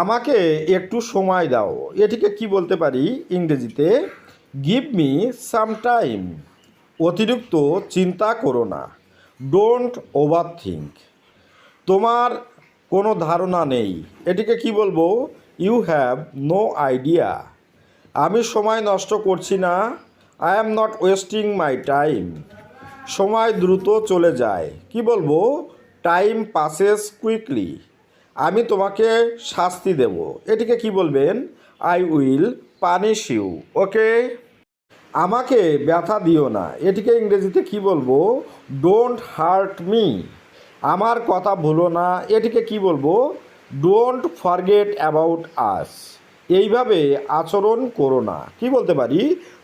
আমাকে একটু সময় দাও। এটিকে কি বলতে পারি? ইংরেজিতে গিভ মি সাম টাইম অতিরিক্ত, চিন্তা করো না। ডোন্ট ওভার থিঙ্ক তোমার কোনো ধারণা নেই। এটিকে কি বলব? ইউ হ্যাভ নো আইডিয়া আমি সময় নষ্ট করছি না। I am not wasting my time সময় দ্রুত চলে যায়। কি বলব? টাইম পাসেস কুইকলি আমি তোমাকে শাস্তি দেব। এটিকে কি বলবেন? I will punish you okay আমাকে ব্যথা দিও না। এটিকে ইংরেজিতে কি বলব? ডোন্ট হার্ট মি আমার কথা ভুলো না। এটিকে কি বলব? ডোন্ট ফরগেট অ্যাবাউট আস এইভাবে আচরণ করো না। কি বলতে পারি?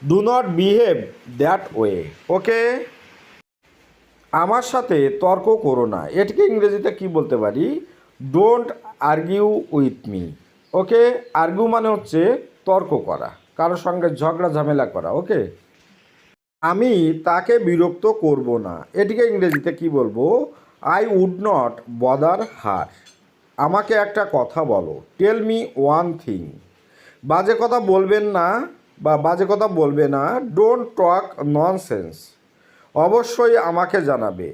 Do not behave that way okay আমার সাথে তর্ক করো না। এটিকে ইংরেজিতে কি বলতে পারি? Don't argue with me okay argue মানে হচ্ছে তর্ক করা, কারোর সঙ্গে ঝগড়া ঝামেলা করা ওকে আমি তাকে বিরক্ত করব না। এটিকে ইংরেজিতে কি বলব? I would not bother her আমাকে একটা কথা বলো। টেল মি ওয়ান থিং বাজে কথা বলবেন না বা বাজে কথা বলবে না ডোন্ট টক ননসেন্স অবশ্যই আমাকে জানাবে।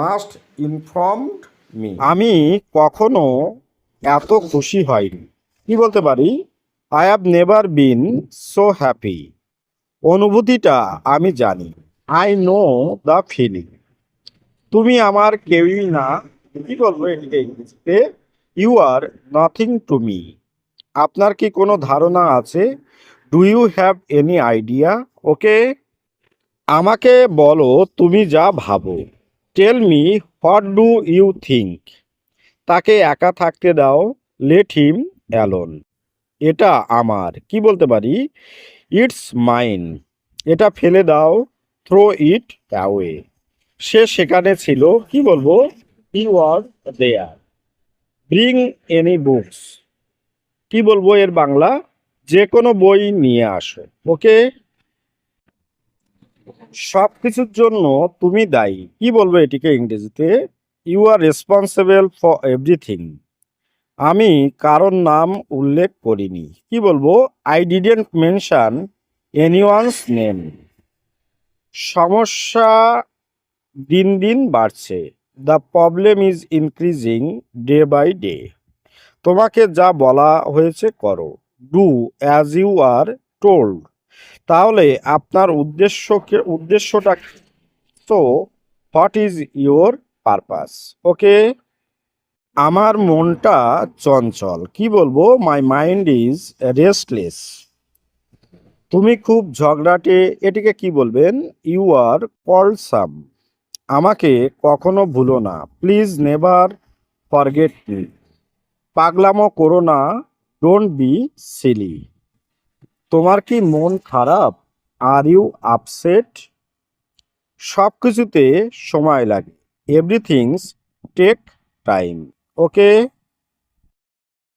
মাস্ট ইনফর্মড আমি কখনো এত খুশি হয়নি কি বলতে পারি? I have never been so happy অনুভূতিটা আমি জানি। আই নো দ্য ফিলিং তুমি আমার কেউই না। কি বলব এটিকে you are nothing to me আপনার কি কোনো ধারণা আছে? Do you have any idea okay আমাকে বলো, তুমি যা ভাবো। Tell me what do you think তাকে একা থাকতে দাও লেট হিম অ্যালোন এটা আমার, কি বলতে পারি? ইটস মাইন এটা ফেলে দাও থ্রো ইট অ্যাওয়ে সে সেখানে ছিল, কি বলব? He was there bring any books কি বলব এর বাংলা? যে কোনো বই নিয়ে আসো ওকে সব কিছুর জন্য তুমি দায়ী। কি বলব এটিকে ইংরেজিতে? You are responsible for everything আমি কারোর নাম উল্লেখ করিনি। কি বলব? I didn't mention anyone's name সমস্যা দিন দিন বাড়ছে। The problem is increasing day by day তোমাকে যা বলা হয়েছে করো। Do as you are told তাহলে আপনার উদ্দেশ্যকে, উদ্দেশ্যটা তো what is your purpose okay আমার মনটা চঞ্চল। কি বলব? মাই মাইন্ড ইজ রেস্টলেস তুমি খুব ঝগড়াটে, এটিকে কি বলবেন? ইউ আর কলসাম আমাকে কখনো ভুলো না। প্লিজ নেভার ফরগেট মি পাগলামো করো না। ডোন্ট বি সিলি তোমার কি মন খারাপ? আর ইউ আপসেট সব কিছুতে সময় লাগে। Everythings take time okay